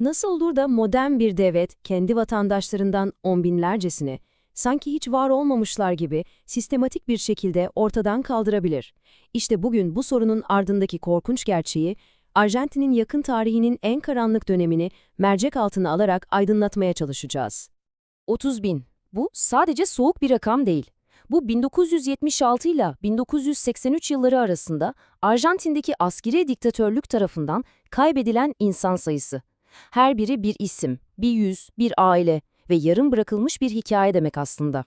Nasıl olur da modern bir devlet kendi vatandaşlarından on binlercesini, sanki hiç var olmamışlar gibi sistematik bir şekilde ortadan kaldırabilir? İşte bugün bu sorunun ardındaki korkunç gerçeği, Arjantin'in yakın tarihinin en karanlık dönemini mercek altına alarak aydınlatmaya çalışacağız. 30 bin. Bu sadece soğuk bir rakam değil. Bu 1976 ile 1983 yılları arasında Arjantin'deki askeri diktatörlük tarafından kaybedilen insan sayısı. Her biri bir isim, bir yüz, bir aile ve yarım bırakılmış bir hikaye demek aslında.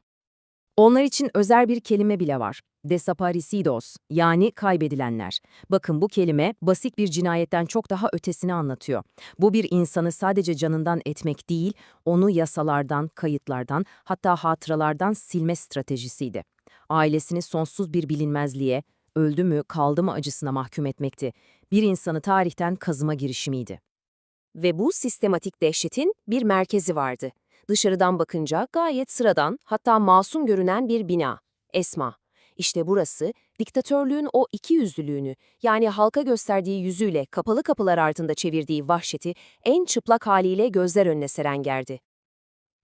Onlar için özel bir kelime bile var. Desaparecidos, yani kaybedilenler. Bakın bu kelime basit bir cinayetten çok daha ötesini anlatıyor. Bu bir insanı sadece canından etmek değil, onu yasalardan, kayıtlardan, hatta hatıralardan silme stratejisiydi. Ailesini sonsuz bir bilinmezliğe, öldü mü, kaldı mı acısına mahkum etmekti. Bir insanı tarihten kazıma girişimiydi. Ve bu sistematik dehşetin bir merkezi vardı. Dışarıdan bakınca gayet sıradan, hatta masum görünen bir bina. Esma. İşte burası, diktatörlüğün o iki yüzlülüğünü, yani halka gösterdiği yüzüyle kapalı kapılar ardında çevirdiği vahşeti en çıplak haliyle gözler önüne seren gerdi.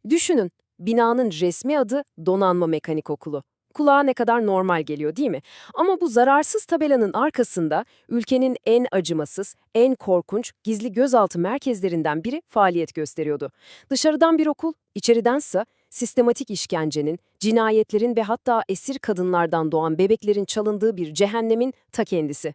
Düşünün, binanın resmi adı Donanma Mekanik Okulu. Kulağa ne kadar normal geliyor değil mi? Ama bu zararsız tabelanın arkasında ülkenin en acımasız, en korkunç, gizli gözaltı merkezlerinden biri faaliyet gösteriyordu. Dışarıdan bir okul, içeridense sistematik işkencenin, cinayetlerin ve hatta esir kadınlardan doğan bebeklerin çalındığı bir cehennemin ta kendisi.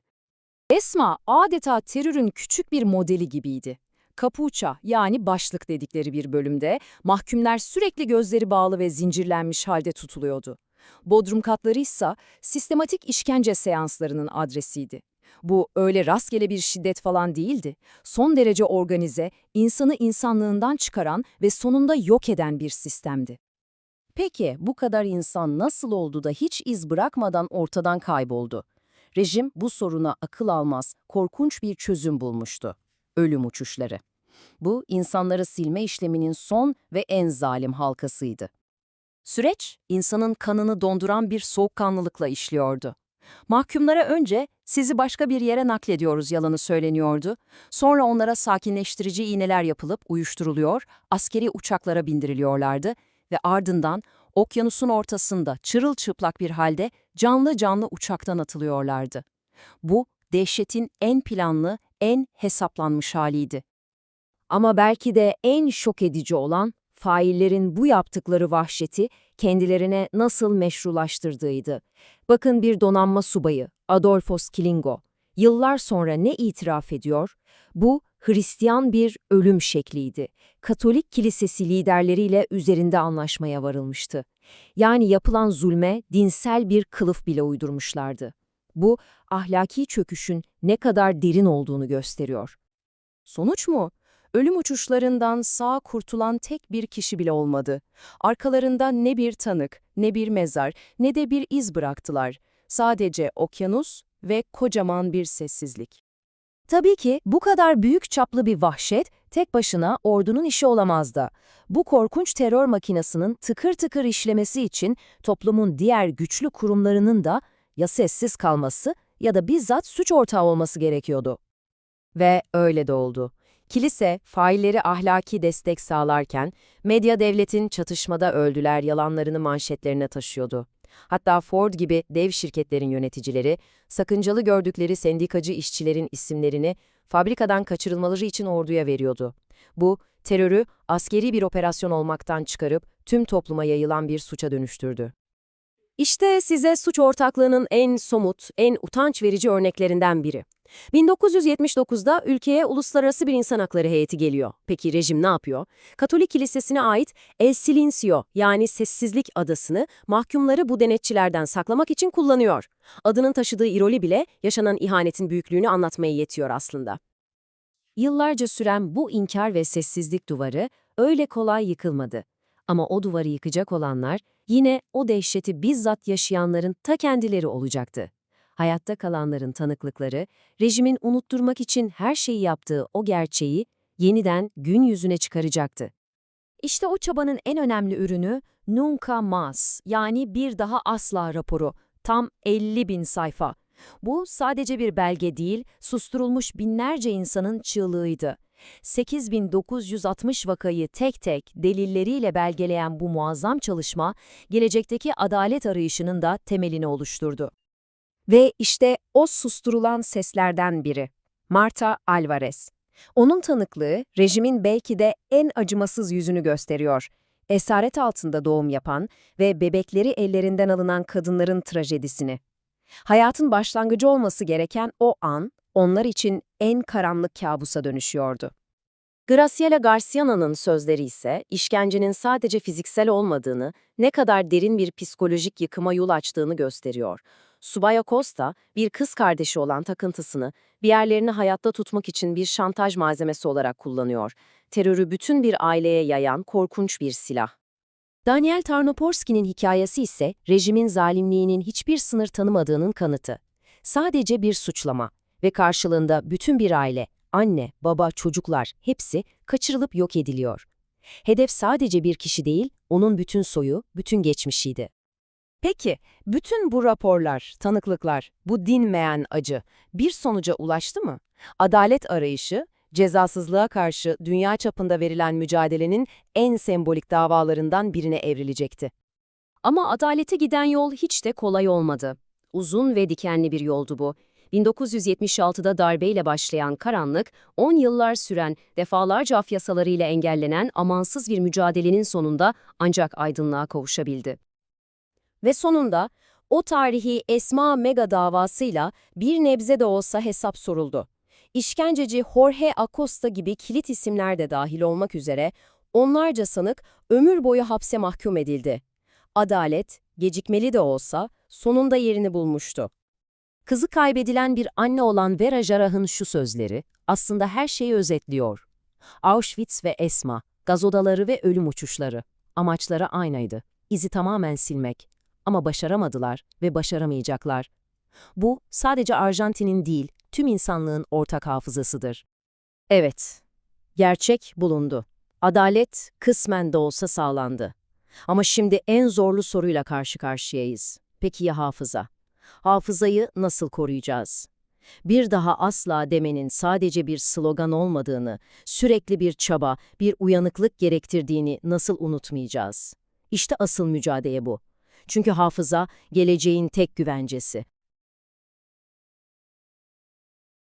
Esma adeta terörün küçük bir modeli gibiydi. Kapuça yani başlık dedikleri bir bölümde mahkumlar sürekli gözleri bağlı ve zincirlenmiş halde tutuluyordu. Bodrum katları ise sistematik işkence seanslarının adresiydi. Bu öyle rastgele bir şiddet falan değildi. Son derece organize, insanı insanlığından çıkaran ve sonunda yok eden bir sistemdi. Peki bu kadar insan nasıl oldu da hiç iz bırakmadan ortadan kayboldu? Rejim bu soruna akıl almaz, korkunç bir çözüm bulmuştu. Ölüm uçuşları. Bu insanları silme işleminin son ve en zalim halkasıydı. Süreç, insanın kanını donduran bir soğukkanlılıkla işliyordu. Mahkumlara önce sizi başka bir yere naklediyoruz yalanı söyleniyordu. Sonra onlara sakinleştirici iğneler yapılıp uyuşturuluyor, askeri uçaklara bindiriliyorlardı ve ardından okyanusun ortasında çırılçıplak bir halde canlı canlı uçaktan atılıyorlardı. Bu dehşetin en planlı, en hesaplanmış haliydi. Ama belki de en şok edici olan faillerin bu yaptıkları vahşeti kendilerine nasıl meşrulaştırdığıydı. Bakın bir donanma subayı, Adolfos Kilingo, yıllar sonra ne itiraf ediyor? Bu, Hristiyan bir ölüm şekliydi. Katolik kilisesi liderleriyle üzerinde anlaşmaya varılmıştı. Yani yapılan zulme dinsel bir kılıf bile uydurmuşlardı. Bu, ahlaki çöküşün ne kadar derin olduğunu gösteriyor. Sonuç mu? Ölüm uçuşlarından sağ kurtulan tek bir kişi bile olmadı. Arkalarında ne bir tanık, ne bir mezar, ne de bir iz bıraktılar. Sadece okyanus ve kocaman bir sessizlik. Tabii ki bu kadar büyük çaplı bir vahşet tek başına ordunun işi olamazdı. Bu korkunç terör makinesinin tıkır tıkır işlemesi için toplumun diğer güçlü kurumlarının da ya sessiz kalması ya da bizzat suç ortağı olması gerekiyordu. Ve öyle de oldu. Kilise, failleri ahlaki destek sağlarken, medya devletin çatışmada öldüler yalanlarını manşetlerine taşıyordu. Hatta Ford gibi dev şirketlerin yöneticileri, sakıncalı gördükleri sendikacı işçilerin isimlerini fabrikadan kaçırılmaları için orduya veriyordu. Bu, terörü askeri bir operasyon olmaktan çıkarıp tüm topluma yayılan bir suça dönüştürdü. İşte size suç ortaklığının en somut, en utanç verici örneklerinden biri. 1979'da ülkeye uluslararası bir insan hakları heyeti geliyor. Peki rejim ne yapıyor? Katolik kilisesine ait El Silencio yani sessizlik adasını mahkumları bu denetçilerden saklamak için kullanıyor. Adının taşıdığı iroli bile yaşanan ihanetin büyüklüğünü anlatmaya yetiyor aslında. Yıllarca süren bu inkar ve sessizlik duvarı öyle kolay yıkılmadı. Ama o duvarı yıkacak olanlar yine o dehşeti bizzat yaşayanların ta kendileri olacaktı hayatta kalanların tanıklıkları, rejimin unutturmak için her şeyi yaptığı o gerçeği yeniden gün yüzüne çıkaracaktı. İşte o çabanın en önemli ürünü Nunca Más yani bir daha asla raporu. Tam 50 bin sayfa. Bu sadece bir belge değil, susturulmuş binlerce insanın çığlığıydı. 8960 vakayı tek tek delilleriyle belgeleyen bu muazzam çalışma, gelecekteki adalet arayışının da temelini oluşturdu. Ve işte o susturulan seslerden biri, Marta Alvarez. Onun tanıklığı, rejimin belki de en acımasız yüzünü gösteriyor. Esaret altında doğum yapan ve bebekleri ellerinden alınan kadınların trajedisini. Hayatın başlangıcı olması gereken o an, onlar için en karanlık kabusa dönüşüyordu. Graciela Garciana'nın sözleri ise işkencenin sadece fiziksel olmadığını, ne kadar derin bir psikolojik yıkıma yol açtığını gösteriyor. Subay Acosta, bir kız kardeşi olan takıntısını bir yerlerini hayatta tutmak için bir şantaj malzemesi olarak kullanıyor. Terörü bütün bir aileye yayan korkunç bir silah. Daniel Tarnoporski'nin hikayesi ise rejimin zalimliğinin hiçbir sınır tanımadığının kanıtı. Sadece bir suçlama ve karşılığında bütün bir aile, anne, baba, çocuklar hepsi kaçırılıp yok ediliyor. Hedef sadece bir kişi değil, onun bütün soyu, bütün geçmişiydi. Peki, bütün bu raporlar, tanıklıklar, bu dinmeyen acı bir sonuca ulaştı mı? Adalet arayışı, cezasızlığa karşı dünya çapında verilen mücadelenin en sembolik davalarından birine evrilecekti. Ama adalete giden yol hiç de kolay olmadı. Uzun ve dikenli bir yoldu bu. 1976'da darbeyle başlayan karanlık, 10 yıllar süren, defalarca af yasalarıyla engellenen amansız bir mücadelenin sonunda ancak aydınlığa kavuşabildi. Ve sonunda o tarihi Esma Mega davasıyla bir nebze de olsa hesap soruldu. İşkenceci Jorge Acosta gibi kilit isimler de dahil olmak üzere onlarca sanık ömür boyu hapse mahkum edildi. Adalet, gecikmeli de olsa, sonunda yerini bulmuştu. Kızı kaybedilen bir anne olan Vera Jarah'ın şu sözleri aslında her şeyi özetliyor. Auschwitz ve Esma, gaz odaları ve ölüm uçuşları. Amaçları aynıydı. İzi tamamen silmek. Ama başaramadılar ve başaramayacaklar. Bu sadece Arjantin'in değil, tüm insanlığın ortak hafızasıdır. Evet, gerçek bulundu. Adalet kısmen de olsa sağlandı. Ama şimdi en zorlu soruyla karşı karşıyayız. Peki ya hafıza? Hafızayı nasıl koruyacağız? Bir daha asla demenin sadece bir slogan olmadığını, sürekli bir çaba, bir uyanıklık gerektirdiğini nasıl unutmayacağız? İşte asıl mücadele bu. Çünkü hafıza geleceğin tek güvencesi.